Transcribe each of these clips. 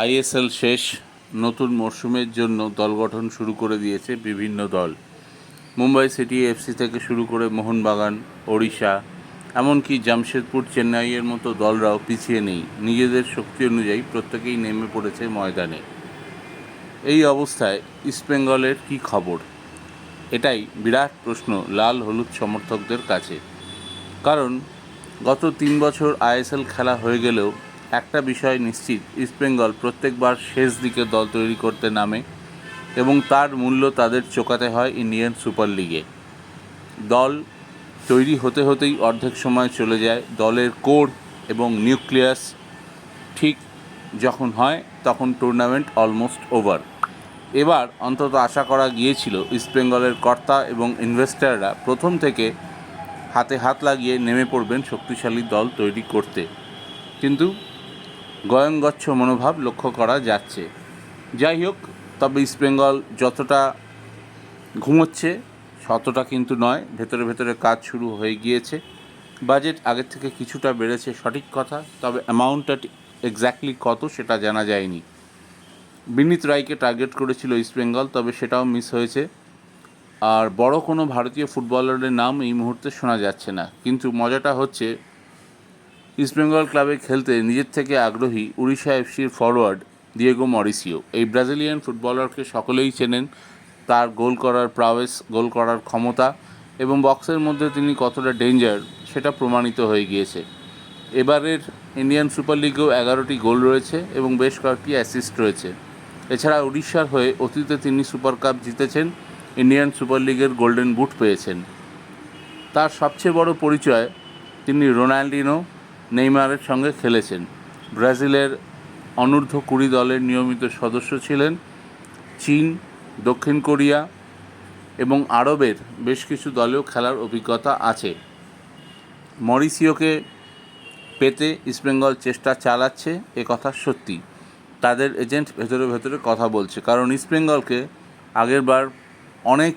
ISL শেষ, নতুন মরশুমের জন্য দল গঠন শুরু করে দিয়েছে বিভিন্ন দল। মুম্বাই সিটি এফসি থেকে শুরু করে মোহনবাগান, ওড়িশা, এমনকি জামশেদপুর, চেন্নাইয়ের মতো দলরাও পিছিয়ে নেই। নিজেদের শক্তি অনুযায়ী প্রত্যেকেই নেমে পড়েছে ময়দানে। এই অবস্থায় ইস্টবেঙ্গলের কী খবর? এটাই বিরাট প্রশ্ন লাল হলুদ সমর্থকদের কাছে। কারণ গত তিন বছর আইএসএল খেলা হয়ে গেলেও একটা বিষয় নিশ্চিত ইস্টবেঙ্গল প্রত্যেকবার শেষ দিকে দল তৈরি করতে নামে এবং তার মূল্য তাদের চোকাতে হয় ইন্ডিয়ান সুপার লিগে। দল তৈরি হতে হতেই অর্ধেক সময় চলে যায় দলের কোর এবং নিউক্লিয়াস। ঠিক যখন হয় তখন টুর্নামেন্ট অলমোস্ট ওভার। এবার অন্তত আশা করা গিয়েছিল ইস্টবেঙ্গলের কর্তা এবং ইনভেস্টাররা প্রথম থেকে হাতে হাত লাগিয়ে নেমে পড়বেন শক্তিশালী দল তৈরি করতে। কিন্তু গয়ঙ্গচ্ছ মনোভাব লক্ষ্য করা যাচ্ছে। যাই হোক, তবে ইস্টবেঙ্গল যতটা ঘুমোচ্ছে, ততটা কিন্তু নয়। ভেতরে ভেতরে কাজ শুরু হয়ে গিয়েছে। বাজেট আগের থেকে কিছুটা বেড়েছে, সঠিক কথা। তবে অ্যামাউন্টটা এক্স্যাক্টলি কত সেটা জানা যায়নি। বিনীত রায়কে টার্গেট করেছিল ইস্টবেঙ্গল তবে সেটাও মিস হয়েছে। আর বড় কোনো ভারতীয় ফুটবলারের নাম এই মুহূর্তে শোনা যাচ্ছে না। কিন্তু মজাটা হচ্ছে ইস্টবেঙ্গল ক্লাবে খেলতে নিজের থেকে আগ্রহী উড়িষ্যা এফসির ফরওয়ার্ড দিয়েগো মরিসিও। এই ব্রাজিলিয়ান ফুটবলারকে সকলেই চেনেন। তার গোল করার প্রাওয়েস, গোল করার ক্ষমতা এবং বক্সের মধ্যে তিনি কতটা ডেঞ্জার সেটা প্রমাণিত হয়ে গিয়েছে। এবারের ইন্ডিয়ান সুপার লিগেও এগারোটি গোল রয়েছে এবং বেশ কয়েকটি অ্যাসিস্ট রয়েছে। এছাড়া উড়িষ্যার হয়ে অতীতে তিনি সুপার কাপ জিতেছেন, ইন্ডিয়ান সুপার লিগের গোল্ডেন বুট পেয়েছেন। তার সবচেয়ে বড় পরিচয় তিনি রোনাল্ডিনো নেইমারের সঙ্গে খেলেছেন। ব্রাজিলের অনূর্ধ্ব কুড়ি দলের নিয়মিত সদস্য ছিলেন চীন, দক্ষিণ কোরিয়া এবং আরবের বেশ কিছু দলেও খেলার অভিজ্ঞতা আছে। মরিসিওকে পেতে ইস্টবেঙ্গল চেষ্টা চালাচ্ছে, এ কথা সত্যি। তাদের এজেন্ট ভেতরে ভেতরে কথা বলছে, কারণ ইস্টবেঙ্গলকে আগেরবার অনেক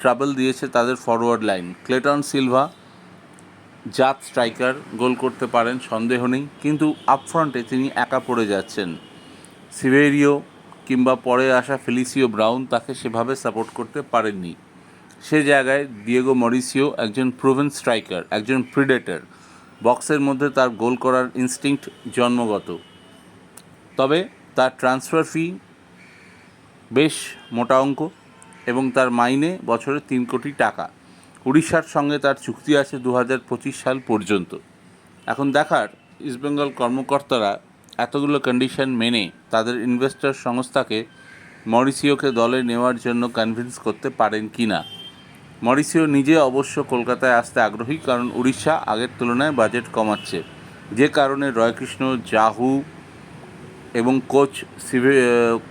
ট্রাবল দিয়েছে তাদের ফরওয়ার্ড লাইন। ক্লেটন সিলভা জাত স্ট্রাইকার গোল করতে পারেন, সন্দেহ নেই। কিন্তু আপফ্রন্টে তিনি একা পড়ে যাচ্ছেন। সিভেরিও কিংবা পরে আসা ফেলিসিও ব্রাউন তাকে সেভাবে সাপোর্ট করতে পারেননি। সে জায়গায় দিয়েগো মরিসিও একজন প্রুভেন স্ট্রাইকার একজন প্রিডেটর বক্সের মধ্যে তার গোল করার ইনস্টিংক্ট জন্মগত। তবে তার ট্রান্সফার ফি বেশ মোটা অঙ্ক এবং তার মাইনে বছরে তিন কোটি টাকা। উড়িষ্যার সঙ্গে তার চুক্তি আছে দু হাজার পঁচিশ সাল পর্যন্ত। এখন দেখার ইস্টবেঙ্গল কর্মকর্তারা এতগুলো কন্ডিশন মেনে তাদের ইনভেস্টর সংস্থাকে মরিসিওকে দলে নেওয়ার জন্য কনভিন্স করতে পারেন কি না? মরিসিও নিজে অবশ্য কলকাতায় আসতে আগ্রহী কারণ উড়িষ্যা আগের তুলনায় বাজেট কমাচ্ছে। যে কারণে রয়কৃষ্ণ, জাহু এবং কোচ সিভে,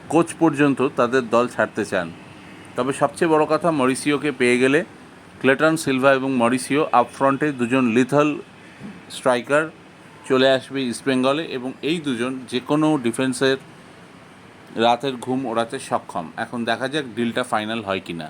কোচ পর্যন্ত তাদের দল ছাড়তে চান। তবে সবচেয়ে বড় কথা মরিসিওকে পেয়ে গেলে ক্লেটন সিলভা এবং মরিসিও আপফ্রন্টে দুজন লিথল স্ট্রাইকার চলে আসবে ইস্টবেঙ্গলে এবং এই দুজন যে কোনো ডিফেন্সের রাতের ঘুম ওড়াতে সক্ষম। এখন দেখা যাক ডিলটা ফাইনাল হয় কি না